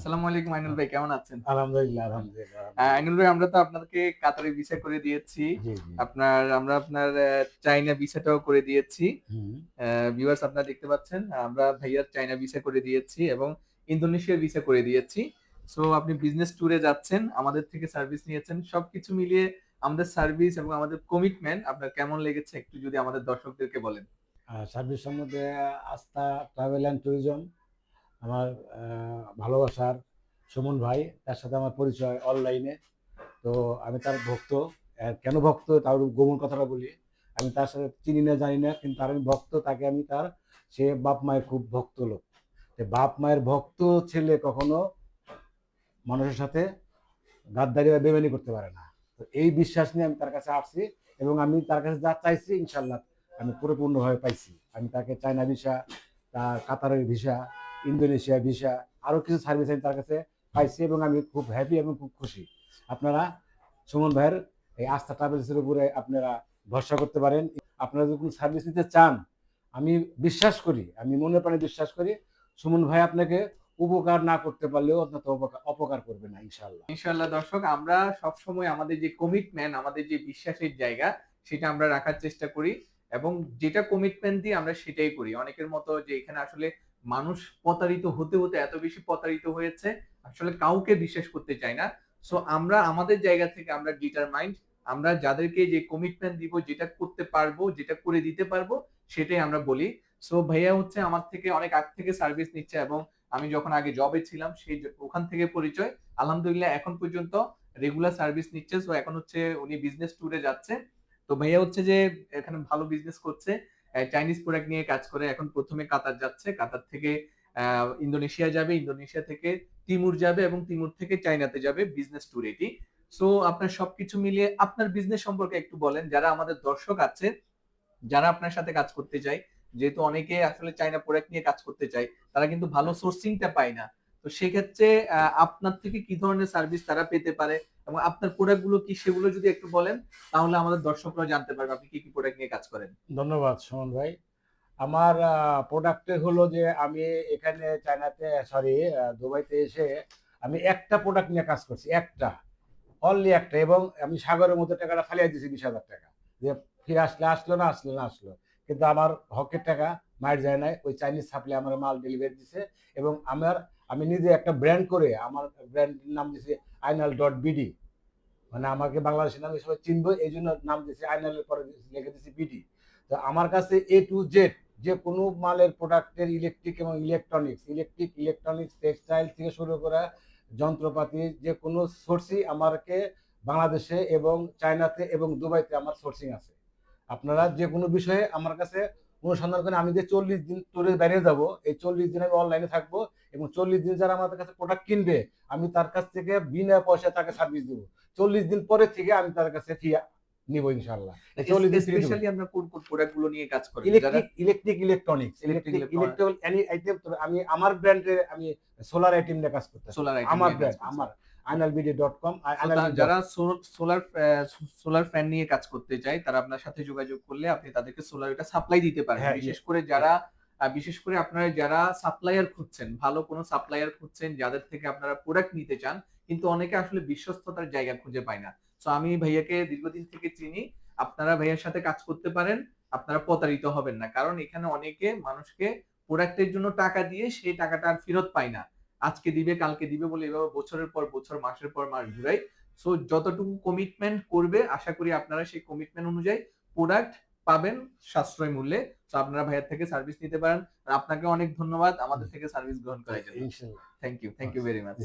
আসসালামু আলাইকুম আইনুল ভাই কেমন আছেন? আলহামদুলিল্লাহ আলহামদুলিল্লাহ আইনুল ভাই আমরা তো আপনাকে কাতারে ভিসা করে দিয়েছি। আপনার আমরা আপনার চাইনা ভিসাটাও করে দিয়েছি। ভিউয়ার্স আপনারা দেখতে পাচ্ছেন আমরা ভাইয়ার চাইনা ভিসা করে দিয়েছি এবং ইন্দোনেশিয়ার ভিসা করে দিয়েছি। সো আপনি বিজনেস ট্যুরে যাচ্ছেন আমাদের থেকে সার্ভিস নিয়েছেন সবকিছু মিলিয়ে আমাদের সার্ভিস এবং আমাদের কমিটমেন্ট আপনার কেমন লেগেছে একটু যদি আমাদের দর্শকদেরকে বলেন। সার্ভিস সম্বন্ধে আস্থা ট্রাভেল অ্যান্ড ট্যুরিজম আমার ভালোবাসার সুমন ভাই, তার সাথে আমার পরিচয় অনলাইনে। তো আমি তার ভক্ত। কেন ভক্ত? তার গোমন কথাটা বলি। আমি তার সাথে চিনি না, জানি না, কিন্তু তার আমি ভক্ত, তাকে আমি তার, সে বাপ মায়ের খুব ভক্ত লোক। বাপ মায়ের ভক্ত ছেলে কখনো মানুষের সাথে গাদ্দারি বা বেমানি করতে পারে না। তো এই বিশ্বাস নিয়ে আমি তার কাছে আসছি এবং আমি তার কাছে যা চাইছি ইনশাল্লাহ আমি পরিপূর্ণভাবে পাইছি। আমি তাকে চায়না ভিসা তার কাতারের ভিসা ইন্দোনেশিয়া, ভিসা আরও কিছু সার্ভিস আমি তার কাছে পাইছি এবং আমি খুব হ্যাপি এবং খুব খুশি। আপনারা, সুমন ভাইয়ের এই আস্থা ট্রাভেলসের উপরে আপনারা ভরসা করতে পারেন। আপনারা যদি কোনো সার্ভিস নিতে চান, আমি বিশ্বাস করি, আমি মনে প্রাণে বিশ্বাস করি, সুমন ভাই আপনাকে উপকার না করতে পারলেও অত্যন্ত অপকার করবে না ইনশাল্লাহ ইনশাআল্লাহ দর্শক, আমরা সব সময় আমাদের যে কমিটমেন্ট আমাদের যে বিশ্বাসের জায়গা, সেটা আমরা রাখার চেষ্টা করি এবং যেটা কমিটমেন্ট দিই আমরা সেটাই করি। অনেকের মতো যে এখানে আসলে মানুষ প্রতারিত হতে হতে এত বেশি প্রতারিত হয়েছে, আসলে কাউকে বিশ্বাস করতে চাই না। সো আমরা আমাদের জায়গা থেকে আমরা ডিটারমাইন্ড আমরা যাদেরকে যে কমিটমেন্ট দিব, যেটা করতে পারব, যেটা করে দিতে পারব, সেটাই আমরা বলি। সো ভাইয়া হচ্ছে আমার থেকে অনেক আগ থেকে সার্ভিস নিচ্ছে এবং আমি যখন আগে জবে ছিলাম, সেই ওখান থেকে পরিচয়। আলহামদুলিল্লাহ, এখন পর্যন্ত রেগুলার সার্ভিস নিচ্ছে। সো এখন হচ্ছে উনি বিজনেস ট্যুরে যাচ্ছে। তো ভাইয়া হচ্ছে যে এখানে ভালো বিজনেস করছে। চাইনিজ প্রোডাক্ট নিয়ে কাজ করে। এখন প্রথমে কাতার যাচ্ছে। কাতার থেকে ইন্দোনেশিয়া যাবে। ইন্দোনেশিয়া থেকে তিমুর যাবে এবং তিমুর থেকে চাইনাতে যাবে বিজনেস ট্যুর এটি। সো আপনার সবকিছু মিলিয়ে আপনার বিজনেস সম্পর্কে একটু বলেন। যারা আমাদের দর্শক আছে, যারা আপনার সাথে কাজ করতে চায়, যেহেতু অনেকে আসলে চাইনা প্রোডাক্ট নিয়ে কাজ করতে চায়, তারা কিন্তু ভালো সোর্সিংটা পায় না। তো সেক্ষেত্রে আপনার থেকে কি ধরনের সার্ভিস তারা পেতে পারে? এবং আপনার প্রোডাক্টগুলো কি সেগুলো যদি একটু বলেন, তাহলে আমাদের দর্শকরাও জানতে পারবে আপনি কি কি প্রোডাক্ট নিয়ে কাজ করেন। ধন্যবাদ সুমন ভাই। আমার প্রোডাক্টে হলো যে আমি এখানে চায়নাতে সরি দুবাইতে এসে আমি একটা প্রোডাক্ট নিয়ে কাজ করছি, একটা অনলি একটা, এবং আমি সাগরের মধ্যে টাকাটা ফালিয়ে দিয়েছি বিশ হাজার টাকা। যে ফিরে আসলে আসলো না আসলো না, আসলো। কিন্তু আমার হকের টাকা মায়ের যায় নাই, ওই চাইনিজ সাপ্লাই আমার মাল ডেলিভারি দিছে, এবং আমার আমি নিজে একটা ব্র্যান্ড করে, আমার ব্র্যান্ডের নাম দিয়েছি আইনাল ডট বিডি মানে আমাকে বাংলাদেশের নামে সবাই চিনবো, এই জন্য নাম দিয়েছি আইনালের পরে লিখে দিয়েছি বিডি তো আমার কাছে এ টু জেড যে কোনো মালের প্রোডাক্টের ইলেকট্রিক এবং ইলেকট্রনিক্স ইলেকট্রিক ইলেকট্রনিক্স টেক্সটাইল থেকে শুরু করে যন্ত্রপাতি, যে কোনো সোর্সই আমাকে বাংলাদেশে এবং চায়নাতে এবং দুবাইতে আমার সোর্সিং আছে। আপনারা যে কোনো বিষয়ে আমার কাছে অনুসন্ধান করে আমি যে চল্লিশ দিন ট্যুরে বেরিয়ে যাব এই চল্লিশ দিন আমি অনলাইনে থাকব এবং চল্লিশ দিন যারা আমাদের কাছে প্রোডাক্ট কিনবে আমি তার কাছ থেকে বিনা পয়সা তাকে সার্ভিস দেবো। চল্লিশ দিন পরে থেকে আমি তার কাছে ফি নিব ইনশাল্লাহ চল্লিশ দিন free দেব। স্পেশালি আমরা কোন কোন প্রোডাক্টগুলো নিয়ে কাজ করি? Electric electric electronics electric electronics. Electric any item আমি আমার ব্র্যান্ডে আমি সোলার আইটেম নিয়ে কাজ করতে সোলার আমার ব্র্যান্ড আমার। আইনালবিডি ডট কম যারা সোলার সোলার ফ্যান নিয়ে কাজ করতে চায় তারা আপনার সাথে যোগাযোগ করলে আপনি তাদেরকে সোলার এটা সাপ্লাই দিতে পারেন। হ্যাঁ, বিশেষ করে যারা বিশেষ করে আপনারা যারা সাপ্লায়ার খুঁজছেন ভালো কোনো সাপ্লায়ার খুঁজছেন যাদের থেকে আপনারা প্রোডাক্ট নিতে চান কিন্তু অনেকে আসলে বিশ্বস্ততার জায়গা খুঁজে পায় না। তো আমি ভাইয়াকে দীর্ঘদিন থেকে চিনি আপনারা ভাইয়ার সাথে কাজ করতে পারেন আপনারা প্রতারিত হবেন না কারণ এখানে অনেকে মানুষকে প্রোডাক্টের জন্য টাকা দিয়ে সেই টাকাটা আর ফেরত পায় না। আজকে দিবে কালকে দিবে বলে এভাবে বছরের পর বছর মাসের পর মাস ঘুরাই। সো যতটুকু কমিটমেন্ট করবে আশা করি আপনারা সেই কমিটমেন্ট অনুযায়ী প্রোডাক্ট পাবেন সাশ্রয় মূল্যে। তো আপনারা ভাইয়ের থেকে সার্ভিস নিতে পারেন। আর আপনাকে অনেক ধন্যবাদ আমাদের থেকে সার্ভিস গ্রহণ করার জন্য। Thank you thank you very much